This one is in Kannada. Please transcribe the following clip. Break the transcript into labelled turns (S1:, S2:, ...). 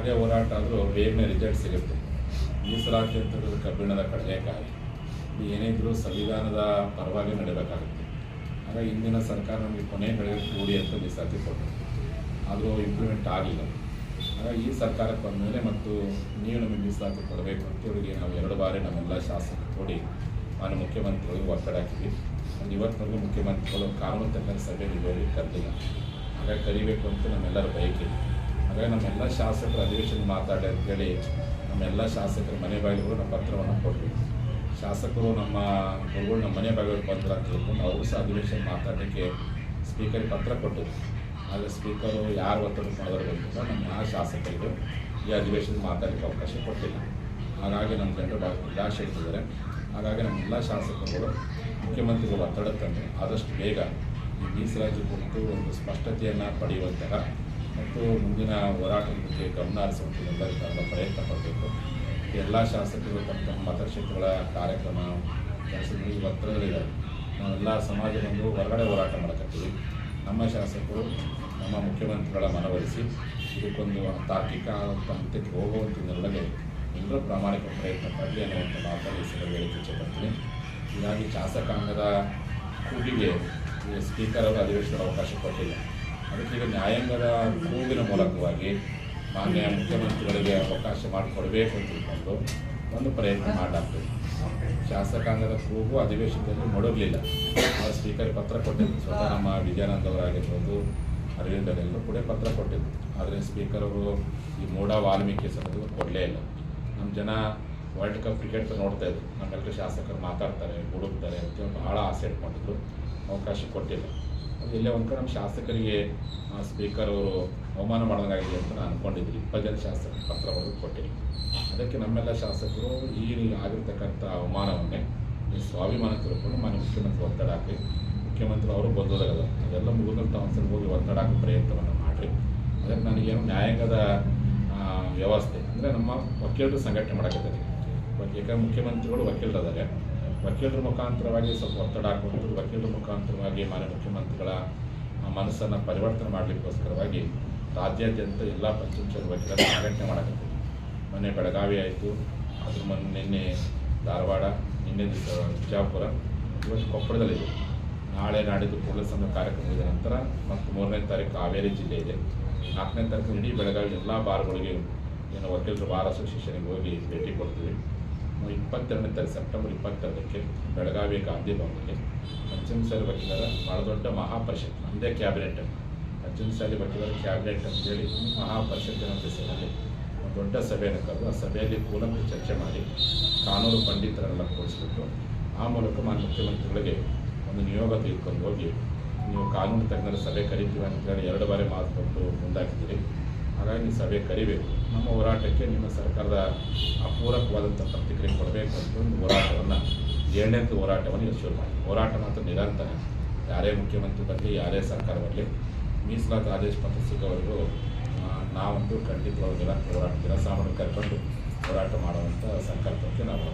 S1: ಹಾಗೆ ಹೋರಾಟ ಆದರೂ ಬೇಗನೆ ರಿಸಲ್ಟ್ ಸಿಗುತ್ತೆ. ಮೀಸಲಾತಿ ಅಂತ ಹೇಳೋದು ಕಬ್ಬಿಣದ ಕಡಲೆಕಾಯಿ. ಇದು ಏನೇ ಇದ್ರೂ ಸಂವಿಧಾನದ ಪರವಾಗಿ ನಡೀಬೇಕಾಗುತ್ತೆ. ಆದರೆ ಇಂದಿನ ಸರ್ಕಾರ ನಮಗೆ ಕೊನೆ ಕಡೆ ಕೂಡಿ ಅಂತ ಮೀಸಲಾತಿ ಕೊಟ್ಟರು. ಆದರೂ ಇಂಪ್ಲಿಮೆಂಟ್ ಆಗಲಿಲ್ಲ ಆದರೆ ಈ ಸರ್ಕಾರಕ್ಕೆ ಬಂದ ಮೇಲೆ ಮತ್ತು ನೀವು ನಮಗೆ ಮೀಸಲಾತಿ ಕೊಡಬೇಕು ಅಂತೇಳಿ ನಾವು ಎರಡು ಬಾರಿ ನಮ್ಮೆಲ್ಲ ಶಾಸಕರು ಕೊಡಿ ಮಾನ್ಯ ಮುಖ್ಯಮಂತ್ರಿಗಳಿಗೆ ಒತ್ತಡ ಹಾಕಿದ್ವಿ. ಒಂದು ಇವತ್ತಿನವರೆಗೂ ಮುಖ್ಯಮಂತ್ರಿಗಳು ಕಾನೂನು ತಕ್ಕಂಥ ಸಭೆಯಲ್ಲಿ ನೀವು ಕರೆದಿಲ್ಲ. ಹಾಗಾಗಿ ಕರಿಬೇಕು ಅಂತ ನಮ್ಮೆಲ್ಲರ ಬಯಕೆ. ಹಾಗಾಗಿ ನಮ್ಮೆಲ್ಲ ಶಾಸಕರು ಅಧಿವೇಶನ ಮಾತಾಡಿ ಅಂತೇಳಿ ನಮ್ಮೆಲ್ಲ ಶಾಸಕರ ಮನೆ ಬಾಗಿಲು ನಮ್ಮ ಪತ್ರವನ್ನು ಕೊಟ್ವಿ ಶಾಸಕರು ನಮ್ಮ ಗುರುಗಳು ನಮ್ಮ ಮನೆ ಬಾಗಿಲು ಪತ್ರ ಅಂತ ಹೇಳ್ಕೊಂಡು ಅವರು ಸಹ ಅಧಿವೇಶನ ಮಾತಾಡಲಿಕ್ಕೆ ಸ್ಪೀಕರ್ಗೆ ಪತ್ರ ಕೊಟ್ಟರು. ಆದರೆ ಸ್ಪೀಕರು ಯಾರು ಒತ್ತಡ ಮಾಡಿದ್ರು ಅಂತ ನಮ್ಮ ಯಾವ ಶಾಸಕರಿಗೆ ಈ ಅಧಿವೇಶನ ಮಾತಾಡಲಿಕ್ಕೆ ಅವಕಾಶ ಕೊಟ್ಟಿಲ್ಲ. ಹಾಗಾಗಿ ನಮ್ಮ ಜನರು ಭಾಳ ನಿರಾಶೆ ಇಟ್ಟಿದ್ದಾರೆ ಹಾಗಾಗಿ ನಮ್ಮೆಲ್ಲ ಶಾಸಕರುಗಳು, ಮುಖ್ಯಮಂತ್ರಿಗಳು ಒತ್ತಡ ತಂದು ಆದಷ್ಟು ಬೇಗ ಈ ಮೀಸಲಾತಿ ಕುರಿತು ಒಂದು ಸ್ಪಷ್ಟತೆಯನ್ನು ಪಡೆಯುವಂತಹ ಮತ್ತು ಮುಂದಿನ ಹೋರಾಟದ ಬಗ್ಗೆ ಗಮನ ಥರದ ಪ್ರಯತ್ನ ಪಡಬೇಕು. ಎಲ್ಲ ಶಾಸಕರು ತಮ್ಮ ತಮ್ಮ ಮತಕ್ಷೇತ್ರಗಳ ಕಾರ್ಯಕ್ರಮ ಕೆಲಸದಲ್ಲಿ ಒತ್ತಡಗಳಿದ್ದಾರೆ ನಾವೆಲ್ಲ ಸಮಾಜ ಬಂದು ಹೊರಗಡೆ ಹೋರಾಟ ಮಾಡಕತ್ತೀವಿ. ನಮ್ಮ ಶಾಸಕರು, ನಮ್ಮ ಮುಖ್ಯಮಂತ್ರಿಗಳ ಮನವೊಲಿಸಿ ಇದಕ್ಕೊಂದು ತಾರ್ಕಿಕ ಹಂತಕ್ಕೆ ಹೋಗುವಂಥ ನಿಟ್ಟಿನಲ್ಲಿ ಎಲ್ಲರೂ ಪ್ರಾಮಾಣಿಕ ಪ್ರಯತ್ನ ಪಡಲಿ ಅನ್ನುವಂಥ ಮಾತನ್ನು ಹೇಳಿಕೆ ಇಚ್ಛೆಪಡ್ತೀನಿ ಹೀಗಾಗಿ ಶಾಸಕಾಂಗದ ಕೂಗಿಗೆ ಸ್ಪೀಕರ್ ಅವರು ಅಧಿವೇಶನದ ಅವಕಾಶ ಕೊಟ್ಟಿಲ್ಲ. ಅದಕ್ಕೆ ನ್ಯಾಯಾಂಗದ ಕೂಗಿನ ಮೂಲಕವಾಗಿ ಮಾನ್ಯ ಮುಖ್ಯಮಂತ್ರಿಗಳಿಗೆ ಅವಕಾಶ ಮಾಡಿಕೊಡಬೇಕು ಅಂತ ತಿಳ್ಕೊಂಡು ಒಂದು ಪ್ರಯತ್ನ ಮಾಡಲಾಗ್ತದೆ. ಶಾಸಕಾಂಗದ ಕೂಗು ಅಧಿವೇಶನದಲ್ಲಿ ಮೊಡಗಲಿಲ್ಲ. ಅವರು ಸ್ಪೀಕರ್ ಪತ್ರ ಕೊಟ್ಟಿದ್ದು ಸ್ವತಃ ನಮ್ಮ ವಿಜಯಾನಂದ ಅವರಾಗಿರ್ಬೋದು ಕೂಡ ಪತ್ರ ಕೊಟ್ಟಿದ್ದು ಆದರೆ ಸ್ಪೀಕರ್ ಅವರು ಈ ಮೂಢ ವಾಲ್ಮೀಕಿ ಸಭೆಗೆ ಕೊಡಲೇ ಇಲ್ಲ. ನಮ್ಮ ಜನ ವರ್ಲ್ಡ್ ಕಪ್ ಕ್ರಿಕೆಟ್ ನೋಡ್ತಾ ಇದ್ರು. ನಮ್ಮೆಲ್ಲರೂ ಶಾಸಕರು ಮಾತಾಡ್ತಾರೆ, ಹುಡುಕ್ತಾರೆ ಅಂತೇಳಿ ಭಾಳ ಆಸೆ ಇಟ್ಕೊಂಡಿದ್ರು. ಅವಕಾಶ ಕೊಟ್ಟಿಲ್ಲ ಅದು ಇಲ್ಲೇ ಒಂದು ನಮ್ಮ ಶಾಸಕರಿಗೆ ಸ್ಪೀಕರ್ ಅವರು ಅವಮಾನ ಮಾಡಿದಂಗಾಗಿದೆ ಅಂತ ನಾನು ಅಂದ್ಕೊಂಡಿದ್ದೆ ಇಪ್ಪತ್ತು ಶಾಸಕರು ಪತ್ರ ಬರೆದು ಕೊಟ್ಟಿಲ್ಲ ಅದಕ್ಕೆ ನಮ್ಮೆಲ್ಲ ಶಾಸಕರು ಈ ಆಗಿರ್ತಕ್ಕಂಥ ಅವಮಾನವನ್ನೇ ಸ್ವಾಭಿಮಾನ ತಿಳ್ಕೊಂಡು ಮಾನ್ಯ ಮುಖ್ಯಮಂತ್ರಿ ಒತ್ತಡ ಹಾಕಿ ಮುಖ್ಯಮಂತ್ರಿ ಅವರು ಬಂದೋದಾಗಲ್ಲ ಅದೆಲ್ಲ ಮುಗಿದಂಥ ಒಂದ್ಸಲ ಹೋಗಿ ಒತ್ತಡ ಹಾಕೋ ಪ್ರಯತ್ನವನ್ನು ಮಾಡಿರಿ. ಅದಕ್ಕೆ ನನಗೇನು ನ್ಯಾಯಾಂಗದ ವ್ಯವಸ್ಥೆ, ಅಂದರೆ ನಮ್ಮ ವಕೀಲರು ಸಂಘಟನೆ ಮಾಡಕತ್ತಾರೆ ಯಾಕಂದ್ರೆ ಮುಖ್ಯಮಂತ್ರಿಗಳು ವಕೀಲರಿದ್ದಾರೆ ವಕೀಲರ ಮುಖಾಂತರವಾಗಿ, ಸ್ವಲ್ಪ ಒತ್ತಡ ಹಾಕೊಂಡು ವಕೀಲರ ಮುಖಾಂತರವಾಗಿ ಮಾನ್ಯ ಮುಖ್ಯಮಂತ್ರಿಗಳ ಮನಸ್ಸನ್ನು ಪರಿವರ್ತನೆ ಮಾಡಲಿಕ್ಕೋಸ್ಕರವಾಗಿ ರಾಜ್ಯಾದ್ಯಂತ ಎಲ್ಲ ಪಂಚಮಶಾಲಿ ವಕೀಲರ ಸಂಘಟನೆ ಮಾಡಕತ್ತೀವಿ. ಮೊನ್ನೆ ಬೆಳಗಾವಿ ಆಯಿತು ಅದ್ರ ಮೊನ್ನೆ ನಿನ್ನೆ ಧಾರವಾಡ, ನಿನ್ನೆ ಬಿಜಾಪುರ, ಇವತ್ತು ಕೊಪ್ಪಳದಲ್ಲಿದೆ ನಾಳೆ ನಾಡಿದ್ದು ಕೂಡಲ ಸಂಘ ಕಾರ್ಯಕ್ರಮ ಇದೆ. ನಂತರ ಮತ್ತು ಮೂರನೇ ತಾರೀಕು ಹಾವೇರಿ ಜಿಲ್ಲೆ ಇದೆ. ನಾಲ್ಕನೇ ತಾರೀಕು ಇಡೀ ಬೆಳಗಾವಿ ಎಲ್ಲ ಬಾರ್ಗಳಿಗೆ ಏನು ವಕೀಲರು ಬಾರ್ ಅಸೋಸಿಯೇಷನ್ಗೆ ಹೋಗಿ ಭೇಟಿ ಕೊಡ್ತೀವಿ. ಇಪ್ಪತ್ತೆರಡನೇ ತಾರೀಕು ಸೆಪ್ಟೆಂಬರ್ ಇಪ್ಪತ್ತೆರಡಕ್ಕೆ ಬೆಳಗಾವಿ ಗಾಂಧಿ ಭವನದಲ್ಲಿ ಪಂಚಮಸಾಲಿ ವಕೀಲರ ಬಹಳ ದೊಡ್ಡ ಮಹಾಪರಿಷತ್ ನಮ್ಮದೇ ಕ್ಯಾಬಿನೆಟ್. ಪಂಚಮಸಾಲಿ ವಕೀಲರ ಕ್ಯಾಬಿನೆಟ್ ಅಂತೇಳಿ ಮಹಾಪರಿಷತ್ತಿನ ಹೆಸರಲ್ಲಿ ದೊಡ್ಡ ಸಭೆಯನ್ನು ಕರೆದು ಆ ಸಭೆಯಲ್ಲಿ ಮೂಲಕ ಚರ್ಚೆ ಮಾಡಿ ಕಾನೂನು ಪಂಡಿತರನ್ನೆಲ್ಲ ಕೂರಿಸ್ಬಿಟ್ಟು ಆ ಮೂಲಕ ಮಾನ್ಯ ಮುಖ್ಯಮಂತ್ರಿಗಳಿಗೆ ಒಂದು ನಿಯೋಗ ತೆಗೆದುಕೊಂಡು ಹೋಗಿ, ನೀವು ಕಾನೂನು ತಜ್ಞರ ಸಭೆ ಕರಿತೀವಿ ಅಂತೇಳಿ ಎರಡು ಬಾರಿ ಮಾತು ಕೊಟ್ಟು ಮುಂದಾಕಿದ್ದೀರಿ ಹಾಗಾಗಿ ಸಭೆ ಕರಿಬೇಕು. ನಮ್ಮ ಹೋರಾಟಕ್ಕೆ ನಿಮ್ಮ ಸರ್ಕಾರದ ಅಪೂರಕವಾದಂಥ ಪ್ರತಿಕ್ರಿಯೆ ಕೊಡಬೇಕು ಅಂತ ಒಂದು ಹೋರಾಟವನ್ನು ಏಳನೇ ಹೋರಾಟವನ್ನು ಶುರು ಮಾಡಿ ಹೋರಾಟ ಮಾತ್ರ ನಿರಂತರ. ಯಾರೇ ಮುಖ್ಯಮಂತ್ರಿ ಬರಲಿ, ಯಾರೇ ಸರ್ಕಾರ ಬರಲಿ, ಮೀಸಲಾತಿ ಆದೇಶ ಪತ್ರ ಸಿಗೋವರೆಗೂ ನಾವಂತೂ ಖಂಡಿತವಾಗಿ ನಿರಂತರ ಹೋರಾಟ ಜನಸಾಮಾನ್ಯರು ಕರ್ಕೊಂಡು ಹೋರಾಟ ಮಾಡುವಂಥ ಸಂಕಲ್ಪಕ್ಕೆ ನಾವು